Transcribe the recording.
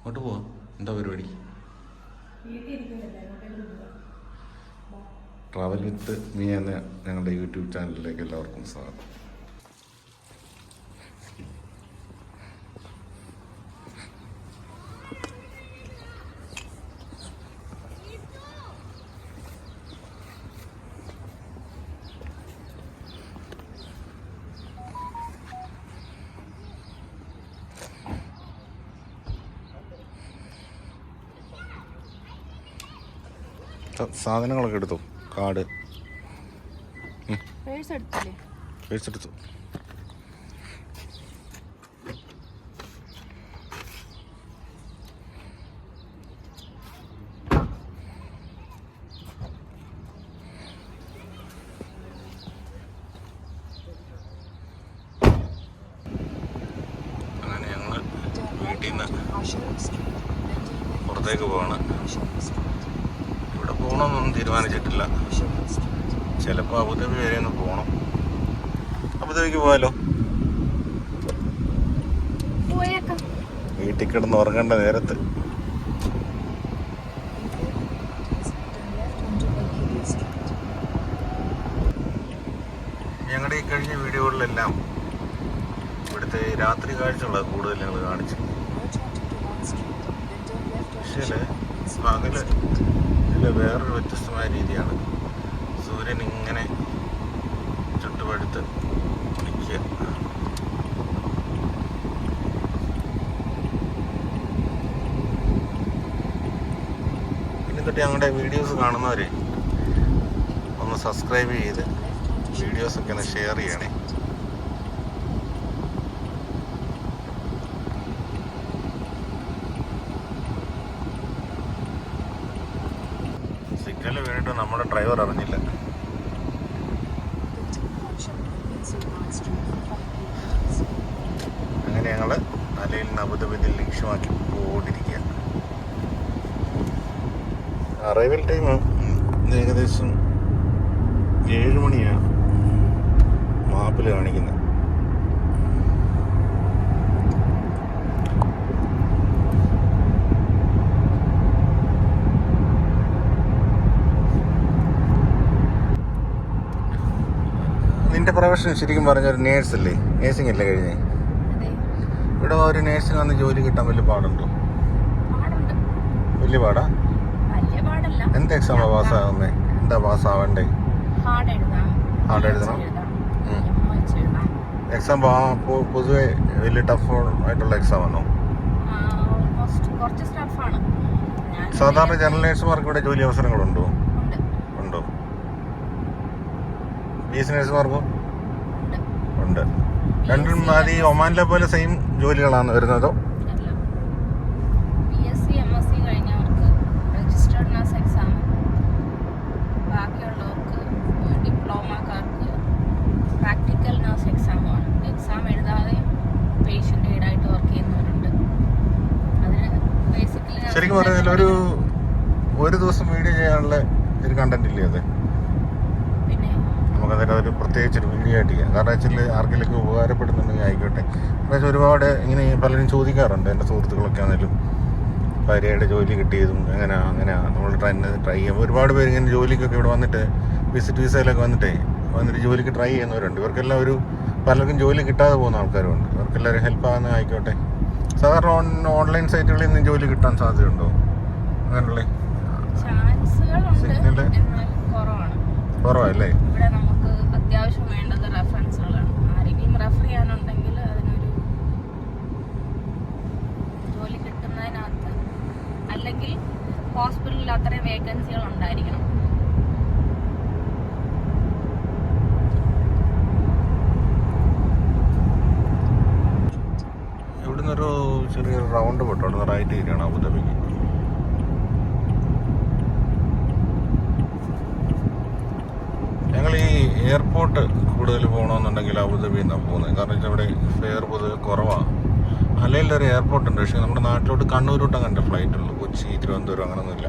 അങ്ങോട്ട് പോവാം എന്താ പരിപാടി? ട്രാവൽ വിത്ത് മീ എന്ന ഞങ്ങളുടെ യൂട്യൂബ് ചാനലിലേക്ക് എല്ലാവർക്കും സ്വാഗതം. സാധനങ്ങളൊക്കെ എടുത്തു? പേഴ്സ് എടുത്തു. വീട്ടിൽ നിന്ന് പുറത്തേക്ക് പോവാണ്. പോകണമെന്നൊന്നും തീരുമാനിച്ചിട്ടില്ല. ചിലപ്പോൾ അബുദാബി വരെ ഒന്ന് പോകണം അബുദാബിക്ക് പോയാലോ? വീട്ടിൽ കിടന്ന് ഉറങ്ങേണ്ട നേരത്ത്. ഞങ്ങളുടെ ഈ കഴിഞ്ഞ വീഡിയോകളിലെല്ലാം ഇവിടുത്തെ രാത്രി കാഴ്ചകളാണ് കൂടുതൽ ഞങ്ങൾ കാണിച്ചു പക്ഷേ പകൽ ഇതിൽ വേറൊരു വ്യത്യസ്തമായ രീതിയാണ്. സൂര്യൻ ഇങ്ങനെ ചുട്ടുപഴുത്ത് നിൽക്കുക. ഇനി തൊട്ട് ഞങ്ങളുടെ വീഡിയോസ് കാണുന്നവരെ ഒന്ന് സബ്സ്ക്രൈബ് ചെയ്ത് വീഡിയോസൊക്കെ ഒന്ന് ഷെയർ ചെയ്യണേ. നമ്മുടെ ഡ്രൈവർ അറിഞ്ഞില്ല. അങ്ങനെ ഞങ്ങൾ അലയിൽ നിന്ന് ലക്ഷ്യമാക്കി പോയിരിക്കുക അറൈവൽ ടൈം ഏകദേശം ഏഴ് മണിയാണ്. മാപ്പിൽ കാണിക്കുന്നത്. നിന്റെ പ്രൊഫഷൻ ശരിക്കും പറഞ്ഞ ഒരു നേഴ്സ് അല്ലേ? നേഴ്സിംഗ് അല്ലേ കഴിഞ്ഞേ? ഇവിടെ ഒരു നേഴ്സിന് വന്ന് ജോലി കിട്ടാൻ വലിയ പാടുണ്ടോ? വലിയ പാടാ? എന്ത് എക്സാമാ പാസ്സാകുന്നേ എന്താ പാസ്സാവണ്ടേ ഹാർഡ് എഴുതണം? എക്സാം പൊതുവെ വലിയ ടഫ് ആയിട്ടുള്ള എക്സാം ആണോ? സാധാരണ ജനറൽ നേഴ്സുമാർക്ക് ഇവിടെ ജോലി അവസരങ്ങളുണ്ടോ ഉണ്ട് ഉണ്ടോ ബി എസ് ഉണ്ട്. രണ്ടും അത് ഈ ഒമാനിലെ പോലെ സെയിം ജോലികളാണ് വരുന്നതോ. ശരിക്കും പറഞ്ഞാൽ ഒരു ഒരു ദിവസം വീഡിയോ ചെയ്യാനുള്ള ഒരു കണ്ടന്റ് ഇല്ലേ അത്? നമുക്കതിന് ഒരു പ്രത്യേകിച്ച് ഒരു വീഡിയോ ആയിട്ട് ചെയ്യാം. കാരണം വെച്ചാൽ ആർക്കെങ്കിലും ഉപകാരപ്പെടുന്നുണ്ടെങ്കിൽ ആയിക്കോട്ടെ. എന്ന് വെച്ചാൽ ഒരുപാട് ഇങ്ങനെ പലരും ചോദിക്കാറുണ്ട് എന്റെ സുഹൃത്തുക്കളൊക്കെ ആണെങ്കിലും. ഭാര്യയുടെ ജോലി കിട്ടിയതും അങ്ങനെ അങ്ങനെ നമ്മൾ ട്രൈ ട്രൈ ചെയ്യാം. ഒരുപാട് പേര് ഇങ്ങനെ ജോലിക്കൊക്കെ ഇവിടെ വന്നിട്ട് വിസിറ്റ് വിസയിലൊക്കെ വന്നിട്ടേ വന്നിട്ട് ജോലിക്ക് ട്രൈ ചെയ്യുന്നവരുണ്ട്. ഇവർക്കെല്ലാം ഒരു പലർക്കും ജോലി കിട്ടാതെ പോകുന്ന ആൾക്കാരുണ്ട് ഇവർക്കെല്ലാവരും ഹെൽപ്പ് ആകുന്ന ആയിക്കോട്ടെ. സാധാരണ ഓൺ ഓൺലൈൻ സൈറ്റുകളിൽ നിന്ന് ജോലി കിട്ടാൻ സാധ്യതയുണ്ടോ? അങ്ങനെയുള്ള സിഗ്നൽ കുറവല്ലേ അത്യാവശ്യം വേണ്ടത് റെഫറൻസുകളാണ് ആരെങ്കിലും റെഫർ ചെയ്യാനുണ്ടെങ്കിൽ അതിനൊരു ജോലി കിട്ടുന്നതിനകത്ത് അല്ലെങ്കിൽ ഹോസ്പിറ്റലിൽ അത്രയും വേക്കൻസികൾ ഉണ്ടായിരിക്കണം. ഒരു ചെറിയൊരു റൗണ്ട് പോട്ടോ. റൈറ്റ് തിരിയാണ് അബുദാബിക്ക് ഞങ്ങൾ ഈ എയർപോർട്ട് കൂടുതൽ പോകണമെന്നുണ്ടെങ്കിൽ അബുദാബിയിൽ നിന്നാണ് പോകുന്നത്. കാരണം വെച്ചാൽ ഇവിടെ ഫെയർ പൊതുവെ കുറവാണ്. അല്ലെങ്കിലൊരു എയർപോർട്ട് ഉണ്ട്. പക്ഷേ നമ്മുടെ നാട്ടിലോട്ട് കണ്ണൂരോട്ട് അങ്ങനത്തെ ഫ്ലൈറ്റ് ഉള്ളൂ കൊച്ചി തിരുവനന്തപുരം അങ്ങനെയൊന്നുമില്ല.